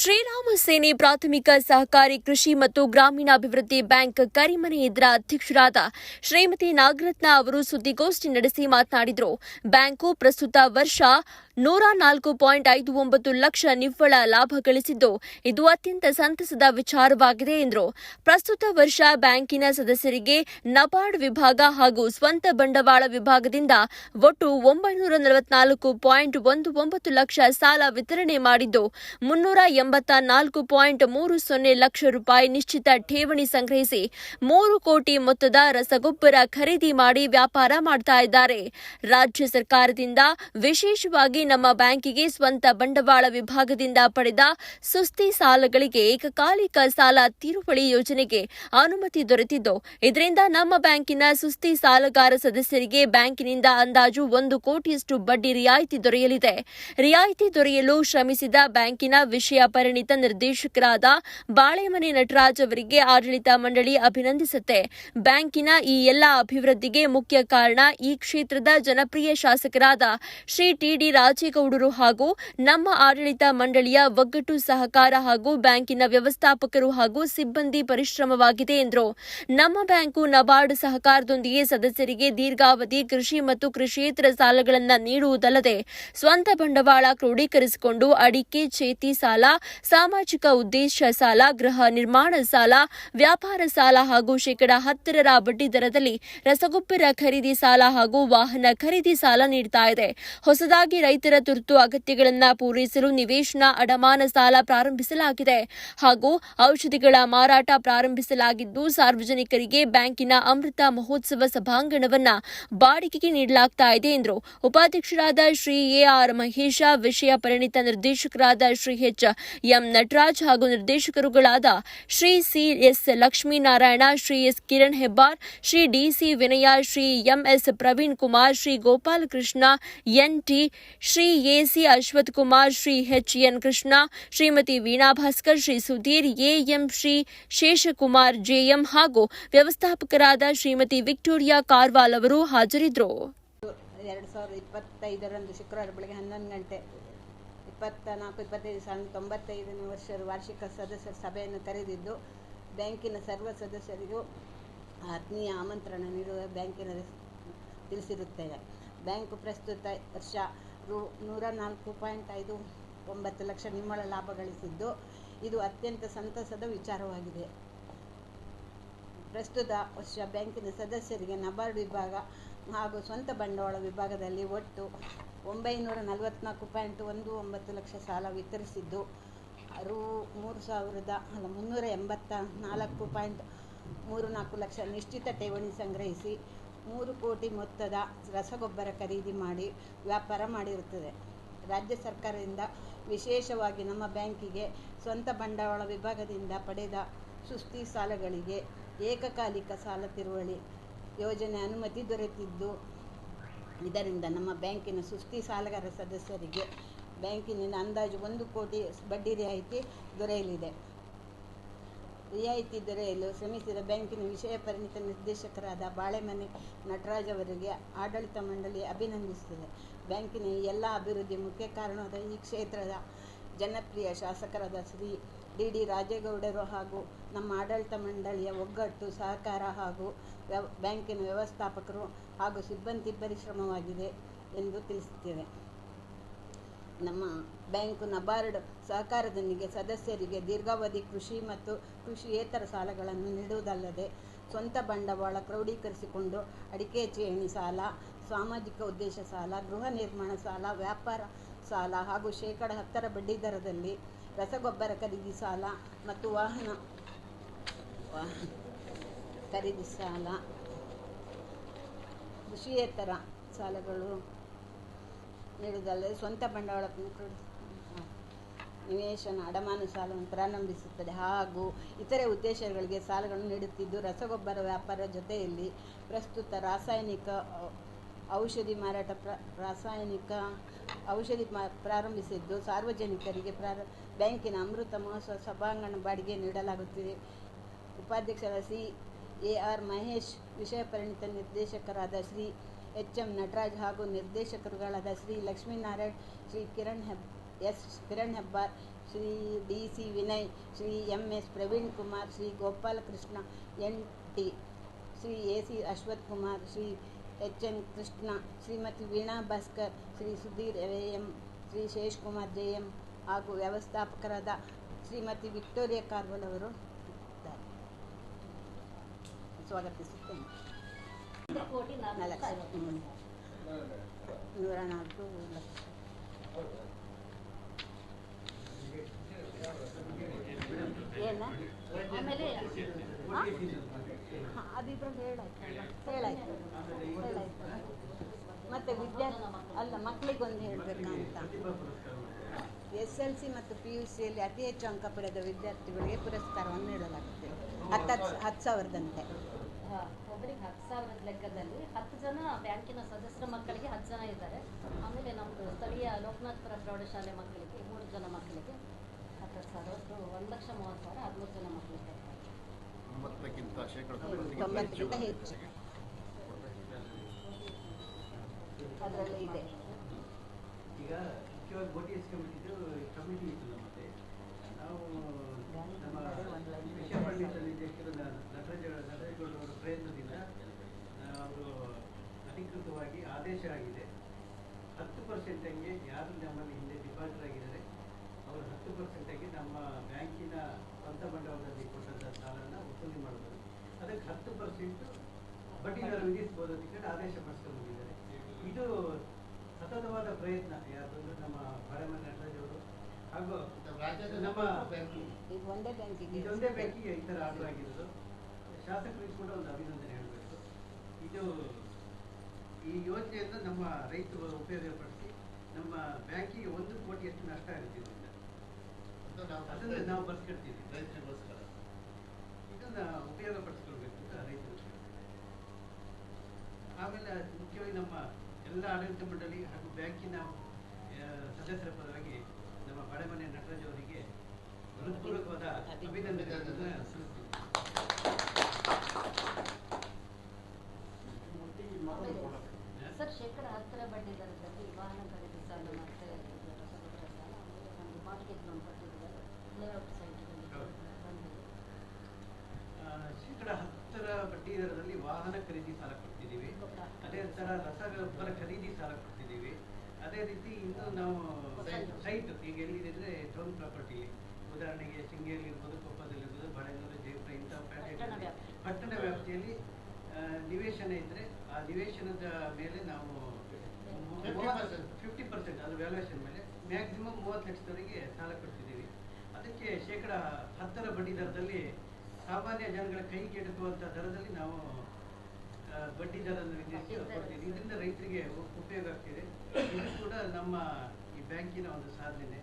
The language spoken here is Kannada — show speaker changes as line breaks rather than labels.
ಶ್ರೀರಾಮ ಸೇನೆ ಪ್ರಾಥಮಿಕ ಸಹಕಾರಿ ಕೃಷಿ ಮತ್ತು ಗ್ರಾಮೀಣಾಭಿವೃದ್ಧಿ ಬ್ಯಾಂಕ್ ಕರಿಮನೆ ಇದರ ಅಧ್ಯಕ್ಷರಾದ ಶ್ರೀಮತಿ ನಾಗರತ್ನ ಅವರು ಸುದ್ದಿಗೋಷ್ಠಿ ನಡೆಸಿ ಮಾತನಾಡಿದರು. ಬ್ಯಾಂಕು ಪ್ರಸ್ತುತ ವರ್ಷ ನೂರ ನಾಲ್ಕು ಪಾಯಿಂಟ್ ಐದು ಒಂಬತ್ತು ಲಕ್ಷ ನಿವ್ವಳ ಲಾಭ ಗಳಿಸಿದ್ದು ಇದು ಅತ್ಯಂತ ಸಂತಸದ ವಿಚಾರವಾಗಿದೆ ಎಂದರು. ಪ್ರಸ್ತುತ ವರ್ಷ ಬ್ಯಾಂಕಿನ ಸದಸ್ಯರಿಗೆ ನಬಾರ್ಡ್ ವಿಭಾಗ ಹಾಗೂ ಸ್ವಂತ ಬಂಡವಾಳ ವಿಭಾಗದಿಂದ ಒಟ್ಟು ಒಂಬೈನೂರ ನಲವತ್ನಾಲ್ಕು ಪಾಯಿಂಟ್ ಒಂದು ಒಂಬತ್ತು ಲಕ್ಷ ಸಾಲ ವಿತರಣೆ ಮಾಡಿದ್ದು, ಮುನ್ನೂರ ಎಂಬತ್ತ ನಾಲ್ಕು ಪಾಯಿಂಟ್ ಮೂರು ಸೊನ್ನೆ ಲಕ್ಷ ರೂಪಾಯಿ ನಿಶ್ಚಿತ ಠೇವಣಿ ಸಂಗ್ರಹಿಸಿ ಮೂರು ಕೋಟಿ ಮೊತ್ತದ ರಸಗೊಬ್ಬರ ಖರೀದಿ ಮಾಡಿ ವ್ಯಾಪಾರ ಮಾಡ್ತಾ ಇದ್ದಾರೆ. ರಾಜ್ಯ ಸರ್ಕಾರದಿಂದ ವಿಶೇಷವಾಗಿ ನಮ್ಮ ಬ್ಯಾಂಕಿಗೆ ಸ್ವಂತ ಬಂಡವಾಳ ವಿಭಾಗದಿಂದ ಪಡೆದ ಸುಸ್ತಿ ಸಾಲಗಳಿಗೆ ಏಕಕಾಲಿಕ ಸಾಲ ತೀರುವಳಿ ಯೋಜನೆಗೆ ಅನುಮತಿ ದೊರೆತಿದ್ದು. ಇದರಿಂದ ನಮ್ಮ ಬ್ಯಾಂಕಿನ ಸುಸ್ತಿ ಸಾಲಗಾರ ಸದಸ್ಯರಿಗೆ ಬ್ಯಾಂಕಿನಿಂದ ಅಂದಾಜು ಒಂದು ಕೋಟಿಯಷ್ಟು ಬಡ್ಡಿ ರಿಯಾಯಿತಿ ದೊರೆಯಲಿದೆ. ರಿಯಾಯಿತಿ ದೊರೆಯಲು ಶ್ರಮಿಸಿದ ಬ್ಯಾಂಕಿನ ವಿಷಯ ಪರಿಣಿತ ನಿರ್ದೇಶಕರಾದ ಬಾಳೆಮನೆ ನಟರಾಜ್ ಅವರಿಗೆ ಆಡಳಿತ ಮಂಡಳಿ ಅಭಿನಂದಿಸುತ್ತೆ. ಬ್ಯಾಂಕಿನ ಈ ಎಲ್ಲ ಅಭಿವೃದ್ಧಿಗೆ ಮುಖ್ಯ ಕಾರಣ ಈ ಕ್ಷೇತ್ರದ ಜನಪ್ರಿಯ ಶಾಸಕರಾದ ಶ್ರೀ ಟಿಡಿ ರಾಜೇಗೌಡರು ಹಾಗೂ ನಮ್ಮ ಆಡಳಿತ ಮಂಡಳಿಯ ಒಗ್ಗಟ್ಟು ಸಹಕಾರ ಹಾಗೂ ಬ್ಯಾಂಕಿನ ವ್ಯವಸ್ಥಾಪಕರು ಹಾಗೂ ಸಿಬ್ಬಂದಿ ಪರಿಶ್ರಮವಾಗಿದೆ ಎಂದರು. ನಮ್ಮ ಬ್ಯಾಂಕು ನಬಾರ್ಡ್ ಸಹಕಾರದೊಂದಿಗೆ ಸದಸ್ಯರಿಗೆ ದೀರ್ಘಾವಧಿ ಕೃಷಿ ಮತ್ತು ಕೃಷಿಯೇತರ ಸಾಲಗಳನ್ನು ನೀಡುವುದಲ್ಲದೆ ಸ್ವಂತ ಬಂಡವಾಳ ಕ್ರೋಢೀಕರಿಸಿಕೊಂಡು ಅಡಿಕೆ, ಚೇತಿ ಸಾಲ, ಸಾಮಾಜಿಕ ಉದ್ದೇಶ ಸಾಲ, ಗೃಹ ನಿರ್ಮಾಣ ಸಾಲ, ವ್ಯಾಪಾರ ಸಾಲ ಹಾಗೂ ಶೇಕಡಾ ಹತ್ತರರ ಬಡ್ಡಿ ದರದಲ್ಲಿ ರಸಗೊಬ್ಬರ ಖರೀದಿ ಸಾಲ ಹಾಗೂ ವಾಹನ ಖರೀದಿ ಸಾಲ ನೀಡ್ತಾ ಇದೆ. ಹೊಸದಾಗಿ ರೈತರ ತುರ್ತು ಅಗತ್ಯಗಳನ್ನು ಪೂರೈಸಲು ನಿವೇಶನ, ಅಡಮಾನ ಸಾಲ ಪ್ರಾರಂಭಿಸಲಾಗಿದೆ. ಹಾಗೂ ಔಷಧಿಗಳ ಮಾರಾಟ ಪ್ರಾರಂಭಿಸಲಾಗಿದ್ದು, ಸಾರ್ವಜನಿಕರಿಗೆ ಬ್ಯಾಂಕಿನ ಅಮೃತ ಮಹೋತ್ಸವ ಸಭಾಂಗಣವನ್ನ ಬಾಡಿಗೆಗೆ ನೀಡಲಾಗ್ತಾ ಇದೆ ಎಂದರು. ಉಪಾಧ್ಯಕ್ಷರಾದ ಶ್ರೀ ಎಆರ್ ಮಹೇಶ, ವಿಷಯ ಪರಿಣಿತ ನಿರ್ದೇಶಕರಾದ ಶ್ರೀ ಎಚ್. ಎಂ. ನಟರಾಜ್ ಹಾಗೂ ನಿರ್ದೇಶಕರುಗಳಾದ Shri C. S. Lakshminarayana, Shri S. Kiran Hebbar, Shri DC Vinaya, Shri MS Praveen Kumar, Shri Gopalakrishna NT Shri AC Ashwath Kumar, Shri H N Krishna, Shrimati Veena Bhaskar, Shri Sudhir, AM Shri Sheshakumar, JM ಹಾಗೂ ವ್ಯವಸ್ಥಾಪಕರಾದ ಶ್ರೀಮತಿ ವಿಕ್ಟೋರಿಯಾ ಕಾರ್ವಾಲ್ ಅವರು ಹಾಜರಿದ್ದರು.
ಎರಡು ಸಾವಿರದ ಇಪ್ಪತ್ತೈದರಂದು ಶುಕ್ರವಾರ ಬೆಳಗ್ಗೆ ಹನ್ನೊಂದು ಗಂಟೆ ಇಪ್ಪತ್ತ ನಾಲ್ಕು ಇಪ್ಪತ್ತೈದು, ಸಾವಿರದ ತೊಂಬತ್ತೈದನೇ ವರ್ಷದ ವಾರ್ಷಿಕ ಸದಸ್ಯರ ಸಭೆಯನ್ನು ಕರೆದಿದ್ದು ಬ್ಯಾಂಕಿನ ಸರ್ವ ಸದಸ್ಯರಿಗೂ ಆತ್ಮೀಯ ಆಮಂತ್ರಣ ನೀಡುವ ಬ್ಯಾಂಕಿನ ತಿಳಿಸಿರುತ್ತೇವೆ. ಬ್ಯಾಂಕು ಪ್ರಸ್ತುತ ವರ್ಷ ರು ನೂರ ನಾಲ್ಕು ಪಾಯಿಂಟ್ ಐದು ಒಂಬತ್ತು ಲಕ್ಷ ನಿಮ್ಮಳ ಲಾಭ ಗಳಿಸಿದ್ದು. ಇದು ಅತ್ಯಂತ ಸಂತಸದ ವಿಚಾರವಾಗಿದೆ. ಪ್ರಸ್ತುತ ವರ್ಷ ಬ್ಯಾಂಕಿನ ಸದಸ್ಯರಿಗೆ ನಬಾರ್ಡ್ ವಿಭಾಗ ಹಾಗೂ ಸ್ವಂತ ಬಂಡವಾಳ ವಿಭಾಗದಲ್ಲಿ ಒಟ್ಟು ಒಂಬೈನೂರ ನಲವತ್ನಾಲ್ಕು ಪಾಯಿಂಟ್ ಒಂದು ಒಂಬತ್ತು ಲಕ್ಷ ಸಾಲ ವಿತರಿಸಿದ್ದು. ರು ಮೂರು ಸಾವಿರದ, ಅಲ್ಲ, ಮುನ್ನೂರ ಎಂಬತ್ತ ನಾಲ್ಕು ಪಾಯಿಂಟ್ ಮೂರು ನಾಲ್ಕು ಲಕ್ಷ ನಿಶ್ಚಿತ ಠೇವಣಿ ಸಂಗ್ರಹಿಸಿ ಮೂರು ಕೋಟಿ ಮೊತ್ತದ ರಸಗೊಬ್ಬರ ಖರೀದಿ ಮಾಡಿ ವ್ಯಾಪಾರ ಮಾಡಿರುತ್ತದೆ. ರಾಜ್ಯ ಸರ್ಕಾರದಿಂದ ವಿಶೇಷವಾಗಿ ನಮ್ಮ ಬ್ಯಾಂಕಿಗೆ ಸ್ವಂತ ಬಂಡವಾಳ ವಿಭಾಗದಿಂದ ಪಡೆದ ಸುಸ್ತಿ ಸಾಲಗಳಿಗೆ ಏಕಕಾಲಿಕ ಸಾಲ ತಿರುವಳಿ ಯೋಜನೆ ಅನುಮತಿ ದೊರೆತಿದ್ದು, ಇದರಿಂದ ನಮ್ಮ ಬ್ಯಾಂಕಿನ ಸುಸ್ತಿ ಸಾಲಗಾರ ಸದಸ್ಯರಿಗೆ ಬ್ಯಾಂಕಿನಿಂದ ಅಂದಾಜು ಒಂದು ಕೋಟಿ ಬಡ್ಡಿ ರಿಯಾಯಿತಿ ದೊರೆಯಲಿದೆ. ರಿಯಾಯಿತಿ ದೊರೆಯಲು ಶ್ರಮಿಸಿದ ಬ್ಯಾಂಕಿನ ವಿಷಯ ಪರಿಣಿತ ನಿರ್ದೇಶಕರಾದ ಬಾಳೆಮನೆ ನಟರಾಜ್ ಅವರಿಗೆ ಆಡಳಿತ ಮಂಡಳಿ ಅಭಿನಂದಿಸುತ್ತದೆ. ಬ್ಯಾಂಕಿನ ಎಲ್ಲ ಅಭಿವೃದ್ಧಿ ಮುಖ್ಯ ಕಾರಣವಾದ ಈ ಕ್ಷೇತ್ರದ ಜನಪ್ರಿಯ ಶಾಸಕರಾದ ಶ್ರೀ ಡಿ ಡಿ ರಾಜೇಗೌಡರು ಹಾಗೂ ನಮ್ಮ ಆಡಳಿತ ಮಂಡಳಿಯ ಒಗ್ಗಟ್ಟು ಸಹಕಾರ ಹಾಗೂ ಬ್ಯಾಂಕಿನ ವ್ಯವಸ್ಥಾಪಕರು ಹಾಗೂ ಸಿಬ್ಬಂದಿ ಪರಿಶ್ರಮವಾಗಿದೆ ಎಂದು ತಿಳಿಸುತ್ತೇವೆ. ನಮ್ಮ ಬ್ಯಾಂಕು ನಬಾರ್ಡ್ ಸಹಕಾರದೊಂದಿಗೆ ಸದಸ್ಯರಿಗೆ ದೀರ್ಘಾವಧಿ ಕೃಷಿ ಮತ್ತು ಕೃಷಿಯೇತರ ಸಾಲಗಳನ್ನು ನೀಡುವುದಲ್ಲದೆ ಸ್ವಂತ ಬಂಡವಾಳ ಕ್ರೋಢೀಕರಿಸಿಕೊಂಡು ಅಡಿಕೆ ಚೇಣಿ ಸಾಲ, ಸಾಮಾಜಿಕ ಉದ್ದೇಶ ಸಾಲ, ಗೃಹ ನಿರ್ಮಾಣ ಸಾಲ, ವ್ಯಾಪಾರ ಸಾಲ ಹಾಗೂ ಶೇಕಡ ಹತ್ತರ ಬಡ್ಡಿದರದಲ್ಲಿ ರಸಗೊಬ್ಬರ ಖರೀದಿ ಸಾಲ ಮತ್ತು ವಾಹನ ವಾಹನ ಖರೀದಿ ಸಾಲ ಕೃಷಿಯೇತರ ಸಾಲಗಳು ನೀಡುವುದಲ್ಲದೆ ಸ್ವಂತ ಬಂಡವಾಳ ನಿವೇಶನ, ಅಡಮಾನ ಸಾಲವನ್ನು ಪ್ರಾರಂಭಿಸುತ್ತದೆ. ಹಾಗೂ ಇತರೆ ಉದ್ದೇಶಗಳಿಗೆ ಸಾಲಗಳನ್ನು ನೀಡುತ್ತಿದ್ದು, ರಸಗೊಬ್ಬರ ವ್ಯಾಪಾರ ಜೊತೆಯಲ್ಲಿ ಪ್ರಸ್ತುತ ರಾಸಾಯನಿಕ ಔಷಧಿ ಮಾರಾಟ ಪ್ರ, ರಾಸಾಯನಿಕ ಔಷಧಿ ಮಾ, ಪ್ರಾರಂಭಿಸಿದ್ದು ಸಾರ್ವಜನಿಕರಿಗೆ ಪ್ರಾರ, ಬ್ಯಾಂಕಿನ ಅಮೃತ ಮಹೋತ್ಸವ ಸಭಾಂಗಣ ಬಾಡಿಗೆ ನೀಡಲಾಗುತ್ತಿದೆ. ಉಪಾಧ್ಯಕ್ಷರ ಸಿ ಎ ಆರ್ ಮಹೇಶ್, ವಿಷಯ ಪರಿಣಿತ ನಿರ್ದೇಶಕರಾದ ಶ್ರೀ ಎಚ್ ಎಂ ನಟರಾಜ್ ಹಾಗೂ ನಿರ್ದೇಶಕರುಗಳಾದ Shri Lakshminarayan, Shri Kiran ಹೆಬ್, S Kiran Hebbar, Shri D C Vinay, Shri M S Praveen Kumar, Shri Gopalakrishna N T, Shri A C Ashwath Kumar, Shri H N Krishna, Shrimati Veena Bhaskar, Shri Sudhir A M, Shri Shesh Kumar J M ಹಾಗೂ ವ್ಯವಸ್ಥಾಪಕರಾದ ಶ್ರೀಮತಿ ವಿಕ್ಟೋರಿಯಾ ಕಾರ್ವಲ್ ಅವರು ಸ್ವಾಗತಿಸುತ್ತೇನೆ. ನೂರ ನಾಲ್ಕು ಏನ
ಆಮೇಲೆ
ಅದಿದ್ರಲ್ಲಿ ಹೇಳಾಯ್ತು ಹೇಳಾಯ್ತು ಮತ್ತೆ ವಿದ್ಯಾರ್ಥಿ ಅಲ್ಲ ಮಕ್ಕಳಿಗೊಂದು ಹೇಳಬೇಕಂತ ಎಸ್ ಎಲ್ ಸಿ ಮತ್ತು ಪಿ ಯು ಸಿಯಲ್ಲಿ ಅತಿ ಹೆಚ್ಚು ಅಂಕ ಪಡೆದ ವಿದ್ಯಾರ್ಥಿಗಳಿಗೆ ಪುರಸ್ಕಾರವನ್ನು ನೀಡಲಾಗುತ್ತೆ ಹತ್ತು ಹತ್ತು ಹತ್ತು ಸಾವಿರದಂತೆ
ಒಬ್ಬರಿಗೆ ಹತ್ತು ಸಾವಿರದ ಲೆಕ್ಕದಲ್ಲಿ ಹತ್ತು ಜನ ಬ್ಯಾಂಕಿನ ಸದಸ್ಯರ ಮಕ್ಕಳಿಗೆ ಹತ್ತು ಜನ ಇದ್ದಾರೆ. ಆಮೇಲೆ ನಮ್ಮದು ಸ್ಥಳೀಯ ಲೋಕನಾಥ್ಪುರ ಪ್ರೌಢಶಾಲೆ ಮಕ್ಕಳಿಗೆ ಮೂರು ಜನ ಮಕ್ಕಳಿಗೆ ಹತ್ತು ಸಾವಿರ ಒಟ್ಟು ಒಂದು ಲಕ್ಷ ಮೂವತ್ತು ಸಾವಿರ ಹದಿಮೂರು ಜನ ಮಕ್ಕಳಿಗೆ
ಅದರಲ್ಲಿ ಇದೆ.
ಈಗ ಮುಖ್ಯವಾಗಿ ಕಮಿಟಿ ಇತ್ತು ನಮ್ಮತ್ತೆ ನಾವು ನಮ್ಮ ವಿಷಯ ಪಂಡಿತ ನಿರ್ದೇಶಕರು ನ- ನಟರಾಜ ನಟರಾಜಗೌಡ ಅವರ ಪ್ರಯತ್ನದಿಂದ ಅವರು ಅಧಿಕೃತವಾಗಿ ಆದೇಶ ಆಗಿದೆ ಹತ್ತು ಪರ್ಸೆಂಟಂಗೆ ಯಾರು ನಮ್ಮಲ್ಲಿ ಹಿಂದೆ ಡಿಪಾಸಿಟ್ ಆಗಿದ್ದಾರೆ ಅವರು ಹತ್ತು ಪರ್ಸೆಂಟಾಗಿ ನಮ್ಮ ಬ್ಯಾಂಕಿನ ಸ್ವಂತ ಬಂಡವಾಳದಲ್ಲಿ ಕೊಟ್ಟಂಥ ಸಾಲನ ವಸೂಲಿ ಮಾಡಬಹುದು ಅದಕ್ಕೆ ಹತ್ತು ಪರ್ಸೆಂಟ್ ಬಡ್ಡಿ ದರ ವಿಧಿಸಬಹುದು ಅಂತ ಆದೇಶ ಪಡಿಸ್ಕೊಂಡಿದ್ದಾರೆ ಇದು ಸತತವಾದ ಪ್ರಯತ್ನ ಯಾಕಂದ್ರೆ ನಮ್ಮ ಬಾಳೆಮನೆ ನಟರಾಜ್ ಅವರು ಹಾಗೂ
ರಾಜ್ಯದ
ನಮ್ಮ
ಈಗ ಒಂದೇ ಬ್ಯಾಂಕಿಗೆ.
ಇದೊಂದೇ ಬ್ಯಾಂಕಿಗೆ ಈ ಥರ ಆರ್ಡರ್ ಆಗಿರೋದು. ಶಾಸಕರಿಗೆ ಕೂಡ ಒಂದು ಅಭಿನಂದನೆ ಹೇಳಬೇಕು. ಇದು ಈ ಯೋಜನೆಯಿಂದ ನಮ್ಮ ರೈತರು ಉಪಯೋಗಪಡಿಸಿ ನಮ್ಮ ಬ್ಯಾಂಕಿಗೆ ಒಂದು ಕೋಟಿಯಷ್ಟು ನಷ್ಟ ಆಗುತ್ತೆ ಇದರಿಂದ. ಅದನ್ನು ನಾವು ಬರ್ಸ್ಕೊಳ್ತೀವಿ
ರೈತರಿಗೋಸ್ಕರ.
ಇದನ್ನ ಉಪಯೋಗ ಪಡಿಸ್ಕೊಳ್ಬೇಕು ಅಂತ ರೈತರು ಆಮೇಲೆ ಮುಖ್ಯವಾಗಿ ನಮ್ಮ ಎಲ್ಲ ಆಡಳಿತ ಮಂಡಳಿ ಹಾಗೂ ಬ್ಯಾಂಕಿನ ಸದಸ್ಯರ ಪರವಾಗಿ ಬಳೆಮನೆ ನಟರಾಜ್ ಅವರಿಗೆ ಹೃತ್ಪೂರ್ವಕವಾದ ಅಭಿನಂದನೆಗಳನ್ನು ಸಲ್ಲಿಸ್ತೀನಿ
ಸರ್ ಶೇಕಡ ಹತ್ತರ ಬಡ್ಡಿ ದರದಲ್ಲಿ ವಾಹನ ಖರೀದಿ ಸಾಲ ಮತ್ತು ಇದು ರಸಗೊಬ್ಬರ ಸಾಲ ಆಮೇಲೆ ಮಾರ್ಕೆಟ್ ಲೋನ್ ಕೊಟ್ಟಿದ್ದಾರೆ. ಲೇಔಟ್ ಸೈಟ್ಗಳಲ್ಲಿ
ಆ, ಶೇಕಡ ಹತ್ತರ ಬಡ್ಡಿ ದರದಲ್ಲಿ ವಾಹನ ಖರೀದಿ ಸಾಲ ಕೊಡ್ತಿದ್ದೀವಿ. ಅದೇ ಥರ ರಸಗೊಬ್ಬರ ಖರೀದಿ ಸಾಲ ಕೊಡ್ತಿದ್ದೀವಿ. ಅದೇ ರೀತಿ ಇನ್ನು ನಾವು ಸೈಟ್ ಈಗ ಎಲ್ಲಿದೆ ಟೌನ್ ಪ್ರಾಪರ್ಟಿ ಉದಾಹರಣೆಗೆ ಶೃಂಗೇರಿ ಇರ್ಬೋದು ಕೊಪ್ಪದಲ್ಲಿರ್ಬೋದು ಬಾಳೆನೂರು ಜಯಪುರ ಇಂಥ
ಪಟ್ಟಣ
ವ್ಯಾಪ್ತಿಯಲ್ಲಿ ನಿವೇಶನ ಇದ್ರೆ ಆ ನಿವೇಶನದ ಮೇಲೆ ನಾವು
50%
ಫಿಫ್ಟಿ ಪರ್ಸೆಂಟ್ ಅದು ವ್ಯಾಲ್ಯೂಯೇಷನ್ ಮೇಲೆ ಮ್ಯಾಕ್ಸಿಮಮ್ ಮೂವತ್ತು ಲಕ್ಷದವರೆಗೆ ಸಾಲ ಕೊಡ್ತಿದ್ದೀವಿ. ಅದಕ್ಕೆ ಶೇಕಡ ಹತ್ತರ ಬಡ್ಡಿ ದರದಲ್ಲಿ ಸಾಮಾನ್ಯ ಜನಗಳ ಕೈಗೆ ಎಟುಕುವಂಥ ದರದಲ್ಲಿ ನಾವು ಬಡ್ಡಿ ದರವನ್ನು ಕೊಡ್ತೀವಿ. ಇದರಿಂದ ರೈತರಿಗೆ ಉಪಯೋಗ ಆಗ್ತಿದೆ. ಇದು ಕೂಡ ನಮ್ಮ ಬ್ಯಾಂಕಿನ ಒಂದು ಸಾಧನೆ